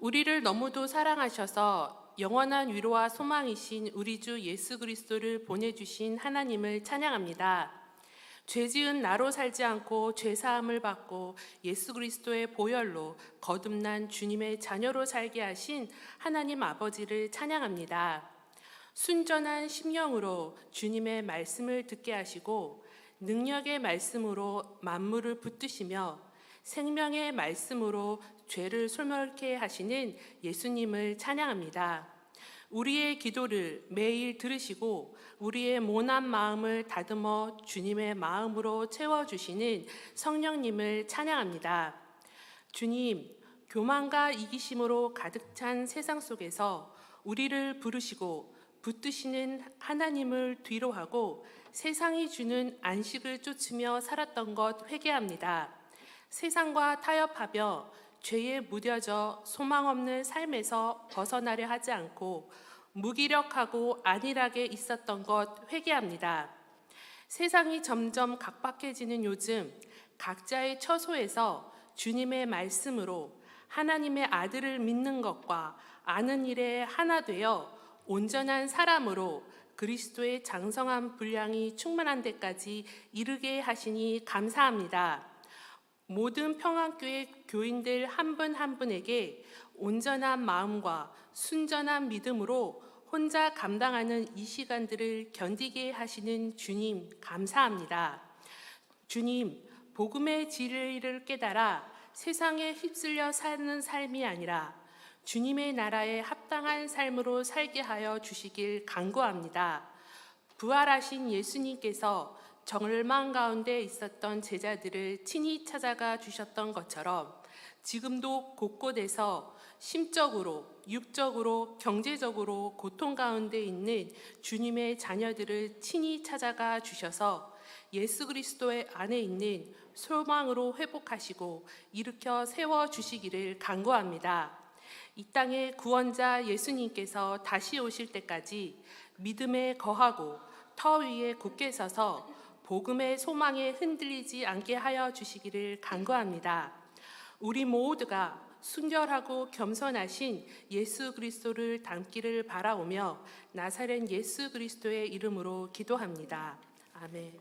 우리를 너무도 사랑하셔서 영원한 위로와 소망이신 우리 주 예수 그리스도를 보내주신 하나님을 찬양합니다. 죄 지은 나로 살지 않고 죄 사함을 받고 예수 그리스도의 보혈로 거듭난 주님의 자녀로 살게 하신 하나님 아버지를 찬양합니다. 순전한 심령으로 주님의 말씀을 듣게 하시고 능력의 말씀으로 만물을 붙드시며 생명의 말씀으로 죄를 소멸케 하시는 예수님을 찬양합니다. 우리의 기도를 매일 들으시고 우리의 모난 마음을 다듬어 주님의 마음으로 채워주시는 성령님을 찬양합니다. 주님, 교만과 이기심으로 가득 찬 세상 속에서 우리를 부르시고 붙드시는 하나님을 뒤로하고 세상이 주는 안식을 쫓으며 살았던 것 회개합니다. 세상과 타협하며 죄에 무뎌져 소망 없는 삶에서 벗어나려 하지 않고 무기력하고 안일하게 있었던 것 회개합니다. 세상이 점점 각박해지는 요즘 각자의 처소에서 주님의 말씀으로 하나님의 아들을 믿는 것과 아는 일에 하나 되어 온전한 사람으로 그리스도의 장성한 분량이 충만한 데까지 이르게 하시니 감사합니다. 모든 평안교회 교인들 한분한 분에게 온전한 마음과 순전한 믿음으로 혼자 감당하는 이 시간들을 견디게 하시는 주님 감사합니다. 주님, 복음의 진리를 깨달아 세상에 휩쓸려 사는 삶이 아니라 주님의 나라에 합당한 삶으로 살게 하여 주시길 간구합니다. 부활하신 예수님께서 절망 가운데 있었던 제자들을 친히 찾아가 주셨던 것처럼 지금도 곳곳에서 심적으로, 육적으로, 경제적으로 고통 가운데 있는 주님의 자녀들을 친히 찾아가 주셔서 예수 그리스도의 안에 있는 소망으로 회복하시고 일으켜 세워 주시기를 간구합니다. 이 땅의 구원자 예수님께서 다시 오실 때까지 믿음에 거하고 터 위에 굳게 서서 복음의 소망에 흔들리지 않게 하여 주시기를 간구합니다. 우리 모두가 순결하고 겸손하신 예수 그리스도를 닮기를 바라오며 나사렛 예수 그리스도의 이름으로 기도합니다. 아멘.